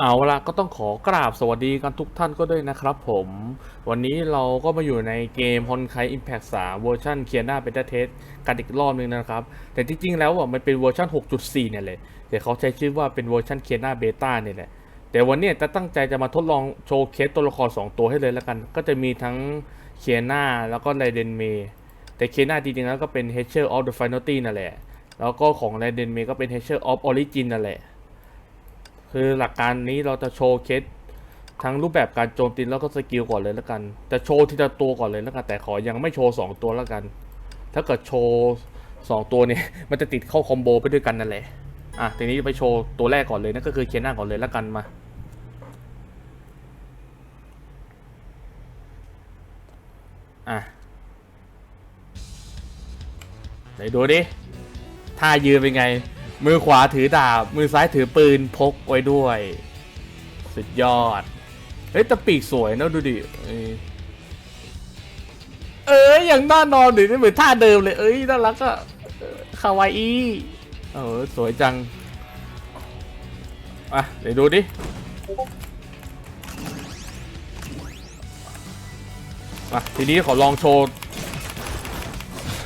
เอาละก็ต้องขอกราบสวัสดีกันทุกท่านก็ด้วยนะครับผม วันนี้เราก็มาอยู่ในเกม h o n k a i Impact 3เวอร์ชันเคียนาเบต้าเทสกันอีกรอบนึงนะครับ แต่ที่จริงแล้วอะมันเป็นเวอร์ชัน6.4 เนี่ยแหละแต่เขาใช้ชื่อว่าเป็นเวอร์ชันเคียนาเบต้าเนี่ยแหละแต่วันนี้จะตั้งใจจะมาทดลองโชว์เคสตัวละคร 2 ตัวให้เลยแล้วกัน ก็จะมีทั้งเคียนาแล้วก็ไรเดนเมแต่เคียนาจริงๆแล้วก็เป็น h e c h e r of the Finality นั่นแหละแล้วก็ของไรเดนเมก็เป็น h e c h e r of Origin นั่นแหละ คือหลักการนี้เราจะโชว์เคสทั้งรูปแบบการโจมตีแล้วก็สกิลก่อนเลยแล้วกัน จะโชว์ทีละตัวก่อนเลยแล้วกันแต่ขอยังไม่โชว์สองตัวแล้วกัน ถ้าเกิดโชว์สองตัวเนี่ย มันจะติดเข้าคอมโบไปด้วยกันนั่นแหละ อะทีนี้ไปโชว์ตัวแรกก่อนเลยนั่นก็คือเคียน่าก่อนเลยแล้วกันมา อะไหนดูดิท่ายืนเป็นไง มือขวาถือดาบ มือซ้ายถือปืนพกไว้ด้วย สุดยอด เฮ้ยแต่ปีกสวยนะดูดิ เอ้ยอยอย่างน่านอนดิเหมือนท่าเดิมเลย เอ้ยน่ารักอะคาวาอีเออสวยจัง อะ เดี๋ยวดูดิ อะ ทีนี้ขอลองโชว์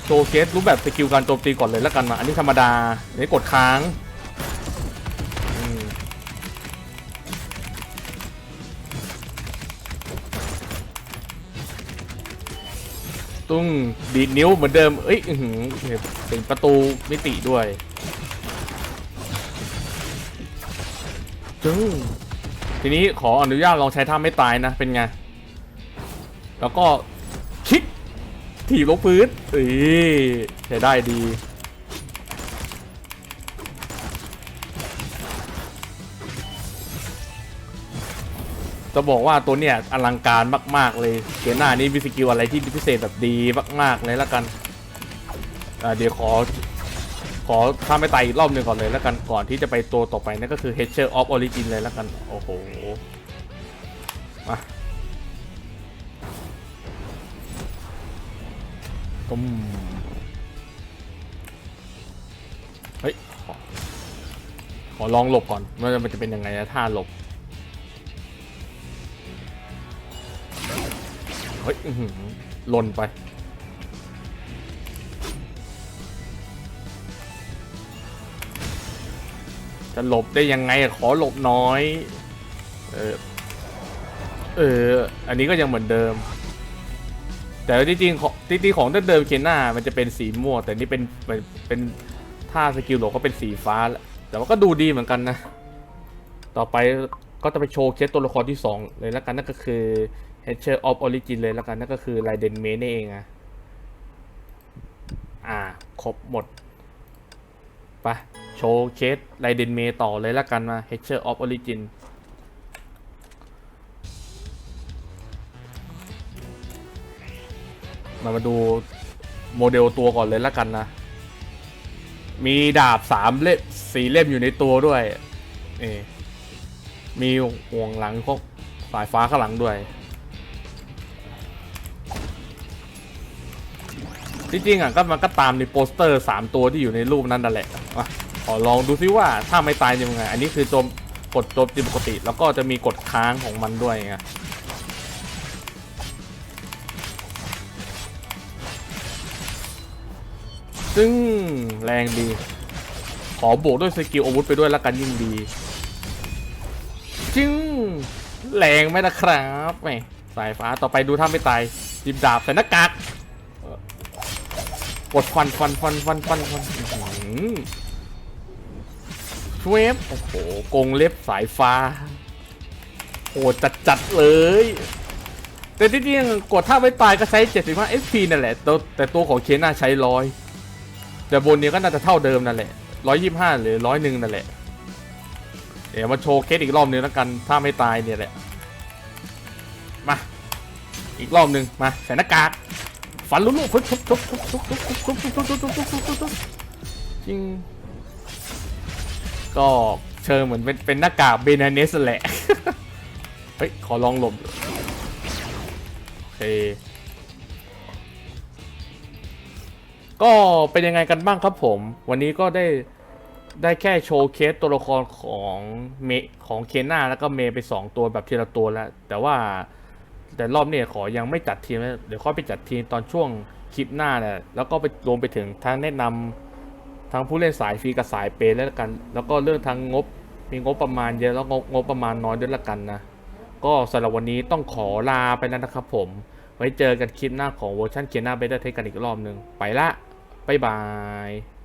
โชว์เคสรูปแบบสกิลการโจมตีก่อนเลยแล้วกันมาอันนี้ธรรมดาอันนี้กดค้างตุ้งดีดนิ้วเหมือนเดิม เอ้ยอื้อหือเป็นประตูมิติด้วยจึงทีนี้ขออนุญาตลองใช้ท่าไม่ตายนะ เป็นไง แล้วก็ ถีบลงพื้นเอ้ยใช้ได้ดีจะบอกว่าตัวเนี้ยอลังการมาก ๆ เลยเกียร์หน้านี้มีสกิลอะไรที่พิเศษแบบดีมาก ๆ เลยแล้วกันเดี๋ยวขอ ขอข้าไปไต่อีกรอบหนึ่งก่อนเลยแล้วกันก่อนที่จะไปตัวต่อไปนั่นก็คือ h e c h e r of Origin เลยแล้วกัน โอ้โหมา ตุ้มเฮ้ยขอขอลองหลบก่อนว่ามันจะเป็นยังไงนะท่าหลบเฮ้ยอื้อหือหล่นไปจะหลบได้ยังไงขอหลบน้อย เออ เออ อันนี้ก็ยังเหมือนเดิม แต่จริงของที่จริงของเดิมเคนนามันจะเป็นสีม่วงแต่นี่เป็นเป็นเป็นท่าสกิลหลก็เป็นสีฟ้าแล้วแต่ว่าก็ดูดีเหมือนกันนะ ต่อไปก็จะไปโชว์เคสตัวละครที่ 2 เลยแล้วกันนั่นก็คือ h e c h e r of Origin เลยแล้วกันนั่นก็คือ r a i d e n m a n นี่เองอะอ่า ครบหมดไปโชว์เคส r a i d e n m a ต่อเลยแล้วกันมา h e c h e r of Origin มามาดูโมเดลตัวก่อนเลยแล้วกันนะ มีดาบสามเล่มสี่เล่มอยู่ในตัวด้วยนี่มีห่วงหลังพวกสายฟ้าข้างหลังด้วยจริงๆอะก็มันก็ตามในโปสเตอร์ 3 ตัวที่อยู่ในรูปนั้นนั่นแหละขอลองดูซิว่าถ้าไม่ตายยังไง อันนี้คือโจมกดโจมตีปกติ แล้วก็จะมีกดค้างของมันด้วยไง ซึ่งแรงดี ขอบวกด้วยสกิลอาวุธไปด้วยแล้วกันยิ่งดี จึงแรงไหมนะครับแหมสายฟ้าต่อไปดูถ้าไม่ตายจิบดาบใส่หน้ากากเอ่อกดฟันฟันฟันฟันฟันฟันอื้อหือเวฟโอ้โหกงเล็บสายฟ้าโหจัดจัดเลย แต่ที่จริงกดถ้าไม่ตายก็ใช้ 75 SP นั่นแหละ แต่ตัวของเคน่าใช้ร้อย แต่บนนี้ก็น่าจะเท่าเดิมนั่นแหละร้อยยี่ห้าหรือร้อยหนึ่งนั่นแหละ เดี๋ยวมาโชว์เคสอีกรอบนึงแล้วกัน ถ้าไม่ตายเนี่ยแหละ มา อีกรอบนึงมาใส่หน้ากากฝันลุ้นๆทุบทุบทุบทุบทุบทุบทุบทุบทุบทุบทุบทุบทุบทุบทุบจริง ก็เชิญเหมือนเป็นเป็นหน้ากากเบนเนสแหละ เฮ้ย ขอลองหลบโอเค ก็เป็นยังไงกันบ้างครับผม วันนี้ก็ได้ได้แค่โชว์เคสตัวละครของเมของเคนนาแล้วก็เมย์ไปสองตัวแบบทีละตัวแล้ว แต่ว่าแต่รอบนี้ขอยังไม่จัดทีมเดี๋ยวค่อยไปจัดทีมตอนช่วงคลิปหน้าแหละแล้วก็ไปรวมไปถึงทั้งแนะนำทั้งผู้เล่นสายฟรีกับสายเปย์แล้วกัน แล้วก็เรื่องทั้งงบมีงบประมาณเยอะแล้วงบงบประมาณน้อยด้วยละกันนะ ก็สำหรับวันนี้ต้องขอลาไปแล้วนะครับผม ไว้เจอกันคลิปหน้าของเวอร์ชันเกียร์หน้าเบต้าเทคกันอีกรอบหนึ่งไปละ บ๊ายบาย